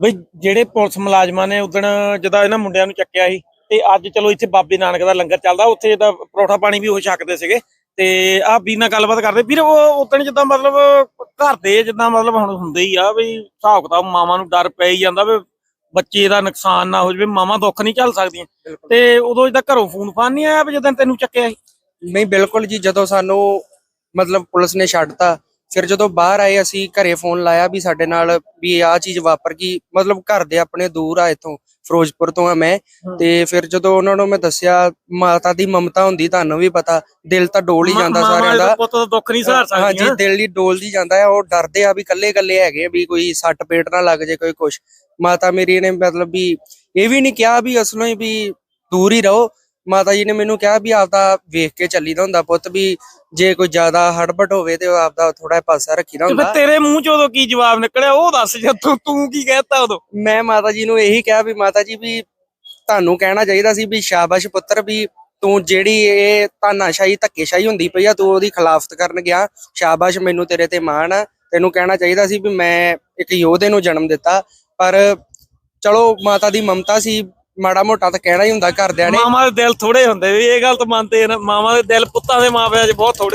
ਬਈ ਜਿਹੜੇ ਪੁਲਿਸ ਮੁਲਾਜ਼ਮਾਂ ਨੇ ਉਦਣ ਜਦੋਂ ਇਹਨਾਂ ਮੁੰਡਿਆਂ ਨੂੰ ਚੱਕਿਆ ਸੀ ਤੇ ਅੱਜ ਚਲੋ ਇੱਥੇ ਬਾਬੇ ਨਾਨਕ ਦਾ ਲੰਗਰ ਚੱਲਦਾ ਉੱਥੇ ਇਹਦਾ ਪਰੌਠਾ ਪਾਣੀ ਵੀ ਉਹ ਛਕਦੇ ਸੀਗੇ। ਤੇ ਆਹ ਵੀਰ ਨਾਲ ਗੱਲਬਾਤ ਕਰਦੇ ਵੀਰ ਉਹ ਉਦਣ ਜਿੱਦਾਂ ਮਤਲਬ ਘਰ ਦੇ ਜਿੱਦਾਂ ਮਤਲਬ ਹੁਣ ਹੁੰਦੇ ਹੀ ਆ ਵੀ ਹਿਸਾਬ ਕਿਤਾਬ ਮਾਵਾਂ ਨੂੰ ਡਰ ਪੈ ਹੀ ਜਾਂਦਾ ਵੀ ਬੱਚੇ ਦਾ ਨੁਕਸਾਨ ਨਾ ਹੋ ਜਾਵੇ ਮਾਵਾਂ ਦੁੱਖ ਨਹੀਂ ਝੱਲ ਸਕਦੀਆਂ। ਤੇ ਉਦੋਂ ਜਿੱਦਾਂ ਘਰੋਂ ਫੋਨ ਫਾਨ ਨਹੀਂ ਆਇਆ ਵੀ ਜਦੋਂ ਤੈਨੂੰ ਚੱਕਿਆ ਸੀ? ਨਹੀਂ ਬਿਲਕੁਲ ਜੀ ਜਦੋਂ ਸਾਨੂੰ ਮਤਲਬ ਪੁਲਿਸ ਨੇ ਛੱਡਤਾ ਫਿਰ ਜਦੋਂ ਬਾਹਰ ਆਏ ਅਸੀਂ ਘਰੇ ਫੋਨ ਲਾਇਆ ਵੀ ਸਾਡੇ ਨਾਲ ਵੀ ਆਹ ਚੀਜ਼ ਵਾਪਰ ਗਈ। ਮਤਲਬ ਘਰ ਦੇ ਆਪਣੇ ਦੂਰ ਆ ਇਥੋਂ ਫਿਰੋਜ਼ਪੁਰ ਤੋਂ ਆ ਮੈਂ। ਤੇ ਫਿਰ ਜਦੋਂ ਉਹਨਾਂ ਨੂੰ ਮੈਂ ਦੱਸਿਆ ਮਾਤਾ ਦੀ ਮਮਤਾ ਹੁੰਦੀ ਤੁਹਾਨੂੰ ਵੀ ਪਤਾ ਦਿਲ ਤਾਂ ਡੋਲ ਹੀ ਜਾਂਦਾ ਸਾਰਿਆਂ ਦੇ ਦਾ। ਪੁੱਤ ਦਾ ਦੁੱਖ ਨਹੀਂ ਸਹਾਰ ਹਾਂਜੀ ਸਕਦੀਆਂ। ਦਿਲ ਹੀ ਡੋਲਦੀ ਜਾਂਦਾ ਆ ਉਹ ਡਰਦੇ ਆ ਵੀ ਕੱਲੇ ਕੱਲੇ ਹੈਗੇ ਵੀ ਕੋਈ ਸੱਟ ਪੇਟ ਨਾ ਲੱਗ ਜੇ ਕੋਈ ਕੁਛ। ਮਾਤਾ ਮੇਰੀ ਨੇ ਮਤਲਬ ਵੀ ਇਹ ਵੀ ਨਹੀਂ ਕਿਹਾ ਵੀ ਅਸਲੋਂ ਹੀ ਵੀ ਦੂਰ ਹੀ ਰਹੋ। ਮਾਤਾ ਜੀ ਨੇ ਮੈਨੂੰ ਕਿਹਾ ਵੀ ਆਪਦਾ ਵੇਖ ਕੇ ਚੱਲੀਦਾ ਹੁੰਦਾ ਪੁੱਤ ਵੀ ਜੇ ਕੋਈ ਜ਼ਿਆਦਾ ਹੜਬੜ ਹੋਵੇ ਤੇ ਆਪਦਾ ਥੋੜਾ ਪਾਸਾ ਰੱਖੀਦਾ ਹੁੰਦਾ। ਤੇਰੇ ਮੂੰਹ ਚ ਉਦੋਂ ਕੀ ਜਵਾਬ ਨਿਕਲਿਆ? ਉਹ ਦੱਸ ਜੇ ਤੂੰ ਤੂੰ ਕੀ ਕਹਿਤਾ ਉਦੋਂ? ਮੈਂ ਮਾਤਾ ਜੀ ਨੂੰ ਇਹੀ ਕਿਹਾ ਵੀ ਮਾਤਾ ਜੀ ਵੀ ਤੁਹਾਨੂੰ ਕਹਿਣਾ ਚਾਹੀਦਾ ਸੀ ਵੀ ਸ਼ਾਬਾਸ਼ ਪੁੱਤਰ ਵੀ ਤੂੰ ਜਿਹੜੀ ਇਹ ਤਾਨਾਸ਼ਾਹੀ ਧੱਕੇਸ਼ਾਹੀ ਹੁੰਦੀ ਪਈ ਆ ਤੂੰ ਉਹਦੀ ਖਿਲਾਫਤ ਕਰਨ ਗਿਆ। ਸ਼ਾਬਾਸ਼ ਮੈਨੂੰ ਤੇਰੇ ਤੇ ਮਾਣ ਆ। ਤੈਨੂੰ ਕਹਿਣਾ ਚਾਹੀਦਾ ਸੀ ਵੀ ਮੈਂ ਇੱਕ ਯੋਧੇ ਨੂੰ ਜਨਮ ਦਿੱਤਾ। ਪਰ ਚਲੋ ਮਾਤਾ ਦੀ ਮਮਤਾ ਸੀ ਮਾੜਾ ਮੋਟਾ ਤਾਂ ਕਹਿਣਾ ਹੀ ਹੁੰਦਾ ਘਰਦਿਆਂ ਨੇ। ਮਾਵਾਂ ਦੇ ਦਿਲ ਥੋੜੇ ਹੁੰਦੇ ਵੀ, ਇਹ ਗੱਲ ਤਾਂ ਮੰਨਦੇ ਨੇ, ਮਾਵਾਂ ਦੇ ਦਿਲ ਪੁੱਤਾਂ ਦੇ ਮਾਪਿਆਂ 'ਚ ਬਹੁਤ ਥੋੜੇ